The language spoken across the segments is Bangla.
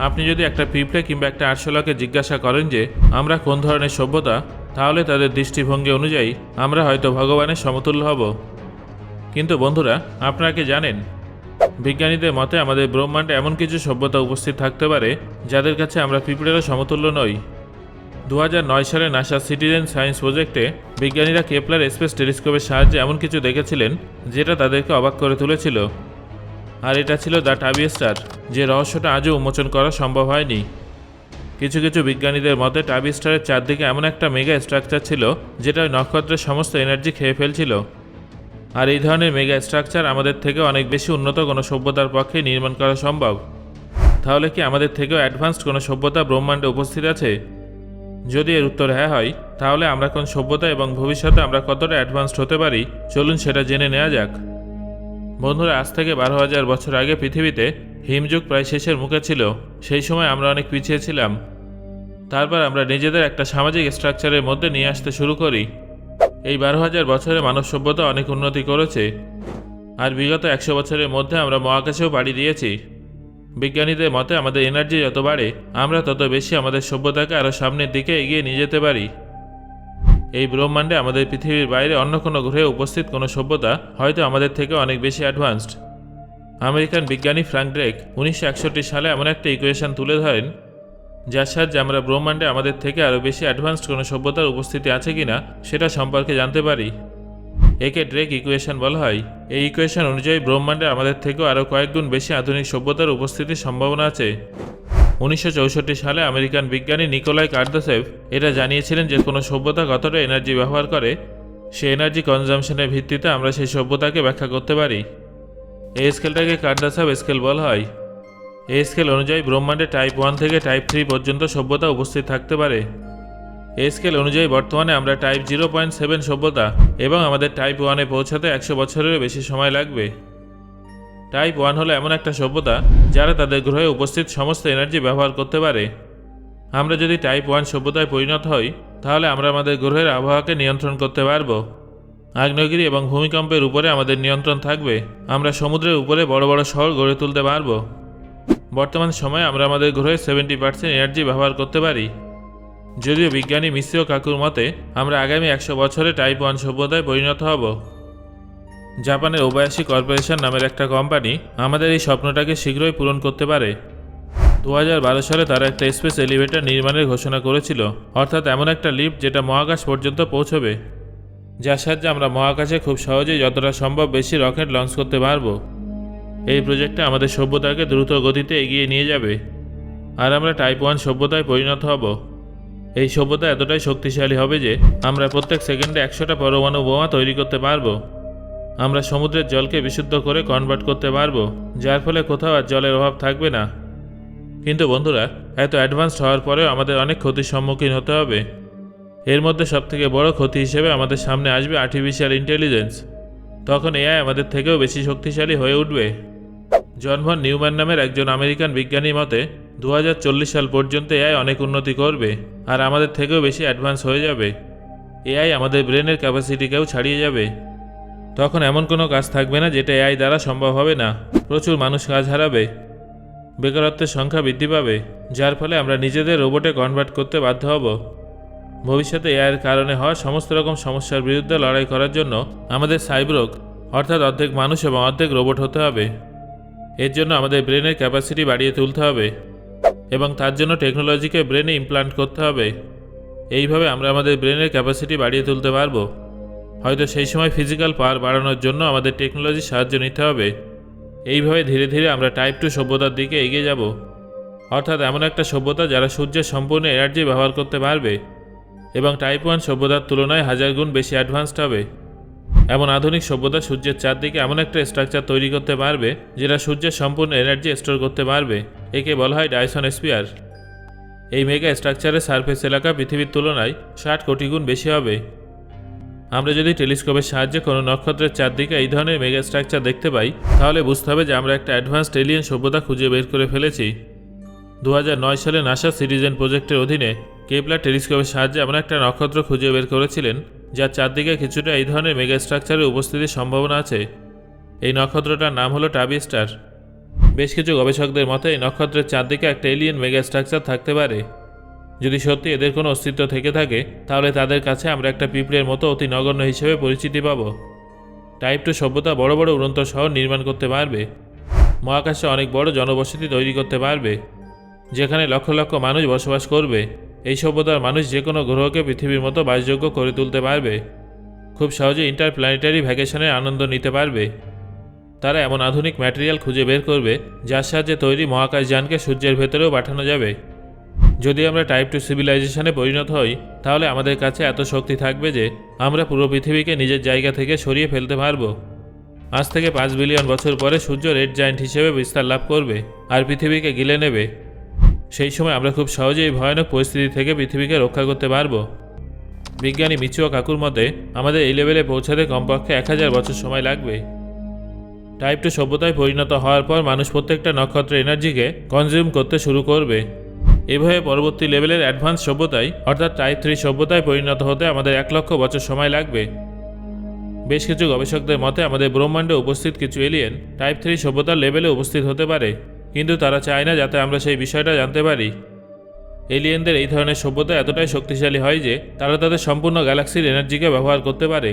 আপনি যদি একটা পিঁপড়ে কিংবা একটা আরশোলাকে জিজ্ঞাসা করেন যে, আমরা কোন ধরনের সভ্যতা? তাহলে তাদের দৃষ্টিভঙ্গি অনুযায়ী আমরা হয়তো ভগবানের সমতুল্য হব। কিন্তু বন্ধুরা, আপনারা কি জানেন? বিজ্ঞানীদের মতে আমাদের ব্রহ্মাণ্ডে এমন কিছু সভ্যতা উপস্থিত থাকতে পারে, যাদের কাছে আমরা পিঁপড়েরও সমতুল্য নই। দু হাজার নয় সালে নাসা সিটিজেন সায়েন্স প্রজেক্টে বিজ্ঞানীরা কেপলার স্পেস টেলিস্কোপের সাহায্যে এমন কিছু দেখেছিলেন, যেটা তাদেরকে অবাক করে তুলেছিল। আর এটা ছিল দ্য টাবি স্টার, যে রহস্যটা আজও উন্মোচন করা সম্ভব হয়নি। কিছু কিছু বিজ্ঞানীদের মতে, টাবি স্টারের চারদিকে এমন একটা মেগা স্ট্রাকচার ছিল, যেটা নক্ষত্রের সমস্ত এনার্জি খেয়ে ফেলছিল। আর এই ধরনের মেগা স্ট্রাকচার আমাদের থেকে অনেক বেশি উন্নত কোনো সভ্যতার পক্ষে নির্মাণ করা সম্ভব। তাহলে কি আমাদের থেকেও অ্যাডভান্সড কোনো সভ্যতা ব্রহ্মাণ্ডে উপস্থিত আছে? যদি এর উত্তর হ্যাঁ হয়, তাহলে আমরা কোন সভ্যতা এবং ভবিষ্যতে আমরা কতটা অ্যাডভান্সড হতে পারি? চলুন সেটা জেনে নেওয়া যাক। বন্ধুরা, আজ থেকে বারো হাজার বছর আগে পৃথিবীতে হিমযুগ প্রায় শেষের মুখে ছিল। সেই সময় আমরা অনেক পিছিয়ে ছিলাম। তারপর আমরা নিজেদের একটা সামাজিক স্ট্রাকচারের মধ্যে নিয়ে আসতে শুরু করি। এই বারো হাজার বছরে মানব সভ্যতা অনেক উন্নতি করেছে। আর বিগত একশো বছরের মধ্যে আমরা মহাকাশেও পাড়ি দিয়েছি। বিজ্ঞানীদের মতে আমাদের এনার্জি যত বাড়ে, আমরা তত বেশি আমাদের সভ্যতাকে আরও সামনের দিকে এগিয়ে নিয়ে যেতে পারি। এই ব্রহ্মাণ্ডে আমাদের পৃথিবীর বাইরে অন্য কোনো গ্রহে উপস্থিত কোনো সভ্যতা হয়তো আমাদের থেকে অনেক বেশি অ্যাডভান্সড আমেরিকান বিজ্ঞানী ফ্র্যাঙ্ক ড্রেক উনিশশো একষট্টি সালে এমন একটা ইকুয়েশন তুলে ধরেন, যার সাহায্যে আমরা ব্রহ্মাণ্ডে আমাদের থেকে আরও বেশি অ্যাডভান্সড কোনো সভ্যতার উপস্থিতি আছে কিনা সেটা সম্পর্কে জানতে পারি। একে ড্রেক ইকুয়েশন বলা হয়। এই ইকুয়েশন অনুযায়ী ব্রহ্মাণ্ডে আমাদের থেকেও আরও কয়েক গুণ বেশি আধুনিক সভ্যতার উপস্থিতির সম্ভাবনা আছে। উনিশশো চৌষট্টি সালে আমেরিকান বিজ্ঞানী নিকোলাই কার্দোসেভ এটা জানিয়েছিলেন যে কোনো সভ্যতা কতটা এনার্জি ব্যবহার করে সে এনার্জি কনজামশনের ভিত্তিতে আমরা সেই সভ্যতাকে ব্যাখ্যা করতে পারি। এই স্কেলটাকে কার্দাসাব স্কেল বলা হয়। এই স্কেল অনুযায়ী ব্রহ্মাণ্ডে টাইপ ওয়ান থেকে টাইপ থ্রি পর্যন্ত সভ্যতা উপস্থিত থাকতে পারে। এই স্কেল অনুযায়ী বর্তমানে আমরা টাইপ জিরো পয়েন্ট সেভেন সভ্যতা এবং আমাদের টাইপ ওয়ানে পৌঁছাতে একশো বছরেরও বেশি সময় লাগবে। টাইপ ওয়ান হলো এমন একটা সভ্যতা যারা তাদের গ্রহে উপস্থিত সমস্ত এনার্জি ব্যবহার করতে পারে। আমরা যদি টাইপ ওয়ান সভ্যতায় পরিণত হই, তাহলে আমরা আমাদের গ্রহের আবহাওয়াকে নিয়ন্ত্রণ করতে পারব। আগ্নেয়গিরি এবং ভূমিকম্পের উপরে আমাদের নিয়ন্ত্রণ থাকবে। আমরা সমুদ্রের উপরে বড় বড় শহর গড়ে তুলতে পারব। বর্তমান সময়ে আমরা আমাদের গ্রহে সেভেন্টি পার্সেন্ট এনার্জি ব্যবহার করতে পারি। যদিও বিজ্ঞানী মিশ্রীয় কাকুর মতে, আমরা আগামী একশো বছরে টাইপ ওয়ান সভ্যতায় পরিণত হব। জাপানের ওবায়াসী কর্পোরেশন নামের একটা কোম্পানি আমাদের এই স্বপ্নটাকে শীঘ্রই পূরণ করতে পারে। দু হাজার বারো সালে তারা একটা স্পেস এলিভেটর নির্মাণের ঘোষণা করেছিল, অর্থাৎ এমন একটা লিফট যেটা মহাকাশ পর্যন্ত পৌঁছবে। যার সাহায্যে আমরা মহাকাশে খুব সহজেই যতটা সম্ভব বেশি রকেট লঞ্চ করতে পারব। এই প্রজেক্টটা আমাদের সভ্যতাকে দ্রুত গতিতে এগিয়ে নিয়ে যাবে। আর আমরা টাইপ ওয়ান সভ্যতায় পরিণত হব। এই সভ্যতা এতটাই শক্তিশালী হবে যে আমরা প্রত্যেক সেকেন্ডে একশোটা পরমাণু বোমা তৈরি করতে পারব। আমরা সমুদ্রের জলকে বিশুদ্ধ করে কনভার্ট করতে পারব, যার ফলে কোথাও আর জলের অভাব থাকবে না। কিন্তু বন্ধুরা, এত অ্যাডভান্সড হওয়ার পরেও আমাদের অনেক ক্ষতির সম্মুখীন হতে হবে। এর মধ্যে সবথেকে বড় ক্ষতি হিসেবে আমাদের সামনে আসবে আর্টিফিশিয়াল ইন্টেলিজেন্স তখন এআই আমাদের থেকেও বেশি শক্তিশালী হয়ে উঠবে। জনভন নিউম্যান নামের একজন আমেরিকান বিজ্ঞানী মতে দু হাজার চল্লিশ সাল পর্যন্ত এআই অনেক উন্নতি করবে, আর আমাদের থেকেও বেশি অ্যাডভান্স হয়ে যাবে। এআই আমাদের ব্রেনের ক্যাপাসিটিকেও ছাড়িয়ে যাবে। তখন এমন কোনো কাজ থাকবে না যেটা এআই দ্বারা সম্ভব হবে না। প্রচুর মানুষ কাজ হারাবে। বেকারত্বের সংখ্যা বৃদ্ধি পাবে, যার ফলে আমরা নিজেদের রোবটে কনভার্ট করতে বাধ্য হব। ভবিষ্যতে এআইয়ের কারণে হওয়া সমস্ত রকম সমস্যার বিরুদ্ধে লড়াই করার জন্য আমাদের সাইব্রোক অর্থাৎ অর্ধেক মানুষ এবং অর্ধেক রোবট হতে হবে। এর জন্য আমাদের ব্রেনের ক্যাপাসিটি বাড়িয়ে তুলতে হবে এবং তার জন্য টেকনোলজিকে ব্রেনে ইমপ্লান্ট করতে হবে। এইভাবে আমরা আমাদের ব্রেনের ক্যাপাসিটি বাড়িয়ে তুলতে পারব। হয়তো সেই সময় ফিজিক্যাল পাওয়ার বাড়ানোর জন্য আমাদের টেকনোলজির সাহায্য নিতে হবে। এইভাবে ধীরে ধীরে আমরা টাইপ টু সভ্যতার দিকে এগিয়ে যাব। অর্থাৎ এমন একটা সভ্যতা যারা সূর্যের সম্পূর্ণ এনার্জি ব্যবহার করতে পারবে এবং টাইপ ওয়ান সভ্যতার তুলনায় হাজার গুণ বেশি অ্যাডভান্সড হবে। এমন আধুনিক সভ্যতা সূর্যের চারদিকে এমন একটা স্ট্রাকচার তৈরি করতে পারবে যেটা সূর্যের সম্পূর্ণ এনার্জি স্টোর করতে পারবে, একে বলা হয় ডাইসন স্পিয়ার এই মেগা স্ট্রাকচারের সারফেস এলাকা পৃথিবীর তুলনায় ষাট কোটি গুণ বেশি হবে। আমরা যদি টেলিস্কোপের সাহায্যে কোনো নক্ষত্রের চারদিকে এই ধরনের মেগা স্ট্রাকচার দেখতে পাই, তাহলে বুঝতে হবে যে আমরা একটা অ্যাডভান্সড এলিয়েন সভ্যতা খুঁজে বের করে ফেলেছি। দু হাজার নয় সালে নাসা সিটিজেন প্রজেক্টের অধীনে কেপলার টেলিস্কোপের সাহায্যে এমন একটা নক্ষত্র খুঁজে বের করেছিলেন, যার চারদিকে কিছুটা এই ধরনের মেগা স্ট্রাকচারের উপস্থিতির সম্ভাবনা আছে। এই নক্ষত্রটার নাম হলো টাবি স্টার বেশ কিছু গবেষকদের মতে, এই নক্ষত্রের চারদিকে একটা এলিয়েন মেগা স্ট্রাকচার থাকতে পারে। যদি সত্যি এদের কোনো অস্তিত্ব থেকে থাকে, তাহলে তাদের কাছে আমরা একটা পিঁপড়ের মতো অতি নগণ্য হিসেবে পরিচিতি পাবো। টাইপ টু সভ্যতা বড় বড় উড়ন্ত শহর নির্মাণ করতে পারবে। মহাকাশে অনেক বড় জনবসতি তৈরি করতে পারবে, যেখানে লক্ষ লক্ষ মানুষ বসবাস করবে। এই সভ্যতার মানুষ যে কোনো গ্রহকে পৃথিবীর মতো বাসযোগ্য করে তুলতে পারবে। খুব সহজে ইন্টারপ্ল্যানেটারি ভ্যাকেশনের আনন্দ নিতে পারবে। তারা এমন আধুনিক ম্যাটেরিয়াল খুঁজে বের করবে, যার সাহায্যে তৈরি মহাকাশযানকে সূর্যের ভেতরেও পাঠানো যাবে। যদি আমরা টাইপ টু সিভিলাইজেশনে পরিণত হই, তাহলে আমাদের কাছে এত শক্তি থাকবে যে আমরা পুরো পৃথিবীকে নিজের জায়গা থেকে সরিয়ে ফেলতে পারব। আজ থেকে পাঁচ বিলিয়ন বছর পরে সূর্য রেড জায়েন্ট হিসেবে বিস্তার লাভ করবে আর পৃথিবীকে গিলে নেবে। সেই সময় আমরা খুব সহজেই ভয়ানক পরিস্থিতি থেকে পৃথিবীকে রক্ষা করতে পারব। বিজ্ঞানী মিচুয়া কাকুর মতে, আমাদের এই লেভেলে পৌঁছাতে কমপক্ষে এক হাজার বছর সময় লাগবে। টাইপ টু সভ্যতায় পরিণত হওয়ার পর মানুষ প্রত্যেকটা নক্ষত্রের এনার্জিকে কনজিউম করতে শুরু করবে। এভাবে পরবর্তী লেভেলের অ্যাডভান্স সভ্যতায়, অর্থাৎ টাইপ থ্রি সভ্যতায় পরিণত হতে আমাদের এক লক্ষ বছর সময় লাগবে। বেশ কিছু গবেষকদের মতে, আমাদের ব্রহ্মাণ্ডে উপস্থিত কিছু এলিয়েন টাইপ থ্রি সভ্যতার লেভেলে উপস্থিত হতে পারে, কিন্তু তারা চায় না যাতে আমরা সেই বিষয়টা জানতে পারি। এলিয়েনদের এই ধরনের সভ্যতা এতটাই শক্তিশালী হয় যে, তারা তাদের সম্পূর্ণ গ্যালাক্সির এনার্জিকে ব্যবহার করতে পারে।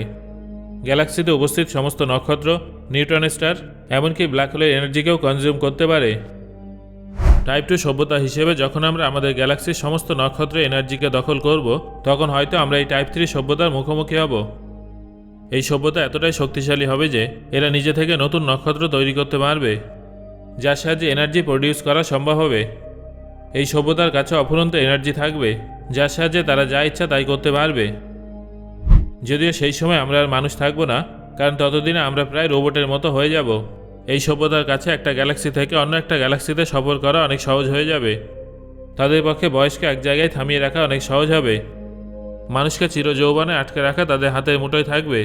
গ্যালাক্সিতে উপস্থিত সমস্ত নক্ষত্র নিউট্রন স্টার এমনকি ব্ল্যাক হোলের এনার্জিকেও কনজিউম করতে পারে। টাইপ টু সভ্যতা হিসেবে যখন আমরা আমাদের গ্যালাক্সির সমস্ত নক্ষত্রের এনার্জিকে দখল করব, তখন হয়তো আমরা এই টাইপ থ্রি সভ্যতার মুখোমুখি হব। এই সভ্যতা এতটাই শক্তিশালী হবে যে এরা নিজে থেকে নতুন নক্ষত্র তৈরি করতে পারবে, যার সাহায্যে এনার্জি প্রডিউস করা সম্ভব হবে। এই সভ্যতার কাছে অফুরন্ত এনার্জি থাকবে, যার সাহায্যে তারা যা ইচ্ছা তাই করতে পারবে। যদিও সেই সময় আমরা আর মানুষ থাকব না, কারণ ততদিনে আমরা প্রায় রোবটের মতো হয়ে যাব। এই সভ্যতার কাছে একটা গ্যালাক্সি থেকে অন্য একটা গ্যালাক্সিতে সফর করা অনেক সহজ হয়ে যাবে। তাদের পক্ষে বয়সকে এক জায়গায় থামিয়ে রাখা অনেক সহজ হবে। মানুষকে চিরযৌবনে আটকে রাখা তাদের হাতের মুঠোয় থাকবে।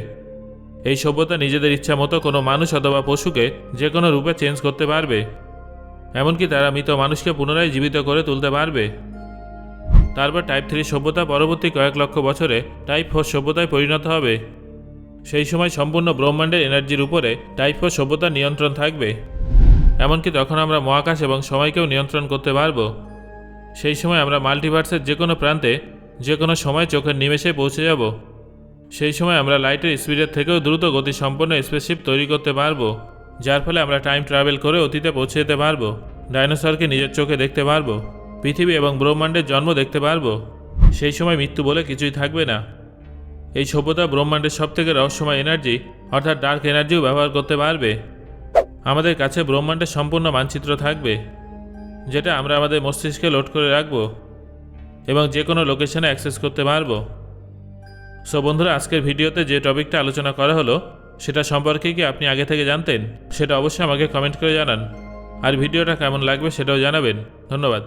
এই সভ্যতা নিজেদের ইচ্ছা মতো কোনো মানুষ অথবা পশুকে যে কোনো রূপে চেঞ্জ করতে পারবে। এমনকি তারা মৃত মানুষকে পুনরায় জীবিত করে তুলতে পারবে। তারপর টাইপ থ্রি সভ্যতা পরবর্তী কয়েক লক্ষ বছরে টাইপ ফোর সভ্যতায় পরিণত হবে। সেই সময় সম্পূর্ণ ব্রহ্মাণ্ডের এনার্জির উপরে টাইপ ফোর সভ্যতার নিয়ন্ত্রণ থাকবে। এমনকি তখন আমরা মহাকাশ এবং সময়কেও নিয়ন্ত্রণ করতে পারব, সেই সময় আমরা মাল্টিভার্সের যে কোনো প্রান্তে যে কোনো সময় চোখের নিমেষে পৌঁছে যাব। সেই সময় আমরা লাইটের স্পিডের থেকেও দ্রুত গতি সম্পন্ন স্পেসশিপ তৈরি করতে পারব, যার ফলে আমরা টাইম ট্রাভেল করে অতীতে পৌঁছে যেতে পারব, ডাইনোসরকে নিজের চোখে দেখতে পারব, পৃথিবী এবং ব্রহ্মাণ্ডের জন্ম দেখতে পারব। সেই সময় মৃত্যু বলে কিছুই থাকবে না। এই সভ্যতা ব্রহ্মাণ্ডের সবথেকে রহস্যময় এনার্জি অর্থাৎ ডার্ক এনার্জিও ব্যবহার করতে পারবে। আমাদের কাছে ব্রহ্মাণ্ডের সম্পূর্ণ মানচিত্র থাকবে, যেটা আমরা আমাদের মস্তিষ্কে লোড করে রাখব এবং যে কোনো লোকেশনে অ্যাক্সেস করতে পারব। সো বন্ধুরা, আজকের ভিডিওতে যে টপিকটা আলোচনা করা হলো, সেটা সম্পর্কে কি আপনি আগে থেকে জানতেন? সেটা অবশ্যই আমাকে কমেন্ট করে জানান। আর ভিডিওটা কেমন লাগবে সেটাও জানাবেন। ধন্যবাদ।